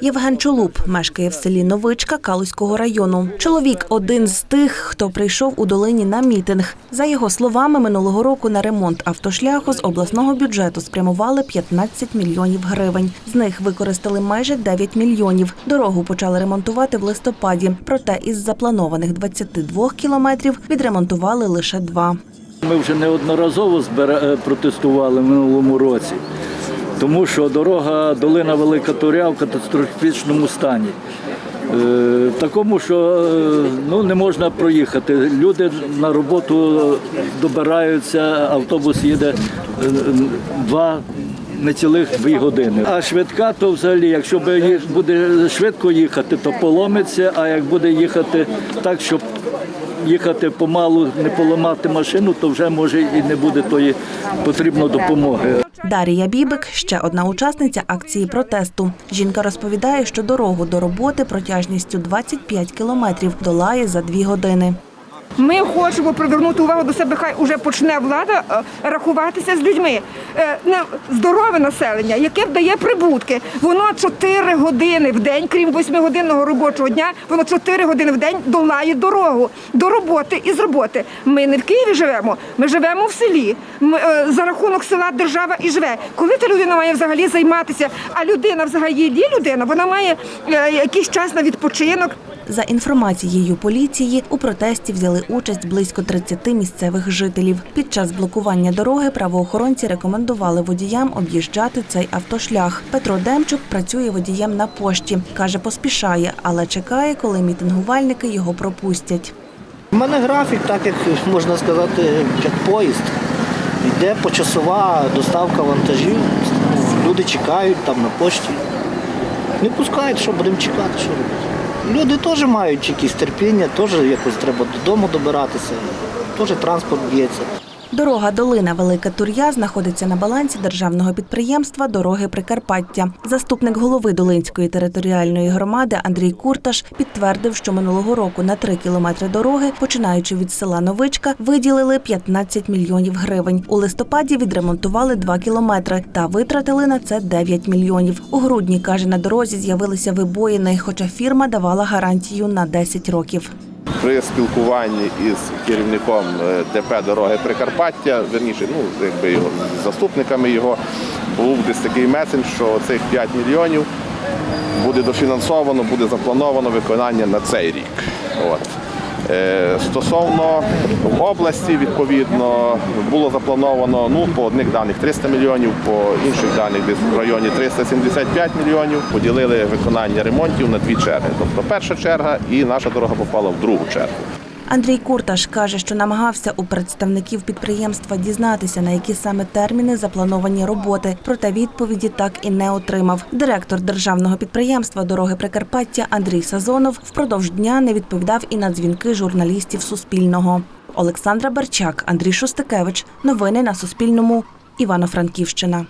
Євген Чолуб мешкає в селі Новичка Калузького району. Чоловік один з тих, хто прийшов у долині на мітинг. За його словами, минулого року на ремонт автошляху з обласного бюджету спрямували 15 мільйонів гривень. З них використали майже 9 мільйонів. Дорогу почали ремонтувати в листопаді. Проте із запланованих 22 кілометрів відремонтували лише два. Ми вже неодноразово е, протестували в минулому році, тому що дорога долина Велика Туря в катастрофічному стані. Е, Такому, що е, ну, не можна проїхати. Люди на роботу добираються, автобус їде е, два не цілих дві години. А швидка, то взагалі, якщо буде швидко їхати, то поломиться, а як буде їхати так, щоб їхати помалу, не поламати машину, то вже може і не буде тої потрібної допомоги. Дарія Бібик ще одна учасниця акції протесту. Жінка розповідає, що дорогу до роботи протяжністю 25 кілометрів долає за дві години. Ми хочемо привернути увагу до себе, хай уже почне влада е, рахуватися з людьми. Е, Здорове населення, яке дає прибутки. Воно 4 години в день, крім 8-годинного робочого дня, воно 4 години в день долає дорогу до роботи і з роботи. Ми не в Києві живемо, ми живемо в селі. Ми, е, за рахунок села держава і живе. Коли та людина має взагалі займатися, а людина взагалі є людина, вона має якийсь час на відпочинок. За інформацією поліції, у протесті взяли участь близько 30 місцевих жителів. Під час блокування дороги правоохоронці рекомендували водіям об'їжджати цей автошлях. Петро Демчук працює водієм на пошті. Каже, поспішає, але чекає, коли мітингувальники його пропустять. У мене графік, так як можна сказати, як поїзд. Йде почасова доставка вантажів. Люди чекають там на пошті. Не пускають, що будемо чекати, що робити. Люди теж мають якісь терпіння, теж якось треба додому добиратися, теж транспорт б'ється. Дорога Долина Велика Тур'я знаходиться на балансі державного підприємства Дороги Прикарпаття. Заступник голови Долинської територіальної громади Андрій Курташ підтвердив, що минулого року на три кілометри дороги, починаючи від села Новичка, виділили 15 мільйонів гривень. У листопаді відремонтували 2 кілометри та витратили на це 9 мільйонів. У грудні каже, на дорозі з'явилися вибоїни, хоча фірма давала гарантію на 10 років. При спілкуванні із керівником е, ДП дороги Прикарпаття, верніше, ну якби його заступниками його, був десь такий меседж, що цих 5 мільйонів буде дофінансовано, буде заплановано виконання на цей рік. От. Е, Стосовно області, відповідно, було заплановано ну, по одних даних 300 мільйонів, по інших даних десь в районі 375 мільйонів. Поділили виконання ремонтів на дві черги. Тобто перша черга і наша дорога попала в другу чергу. Андрій Курташ каже, що намагався у представників підприємства дізнатися, на які саме терміни заплановані роботи. Проте відповіді так і не отримав. Директор державного підприємства Дороги Прикарпаття Андрій Сазонов впродовж дня не відповідав і на дзвінки журналістів Суспільного. Олександра Берчак, Андрій Шостакевич. Новини на Суспільному. Івано-Франківщина.